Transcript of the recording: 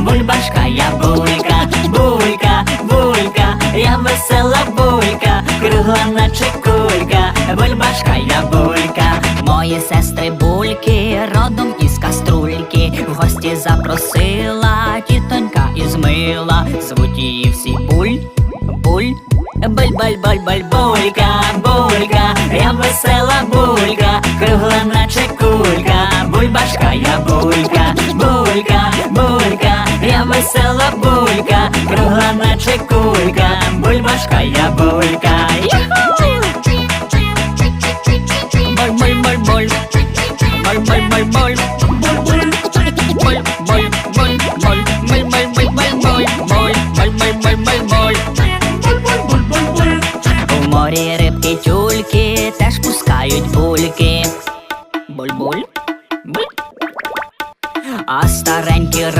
бульбашка, я булька, булька, булька, я весела булька, кругла наче кулька, бульбашка, я булька. Мої сестри бульки, родом із каструльки, в гості запросила тітонька із мила, звуть її всі буль, буль. Буль, буль, буль, буль, булька, булька, я весела булька, кругла наче кулька, бульбашка я булька. У морі рибки тюльки теж пускають бульки. Боль-боль, боль. А старенькі ра.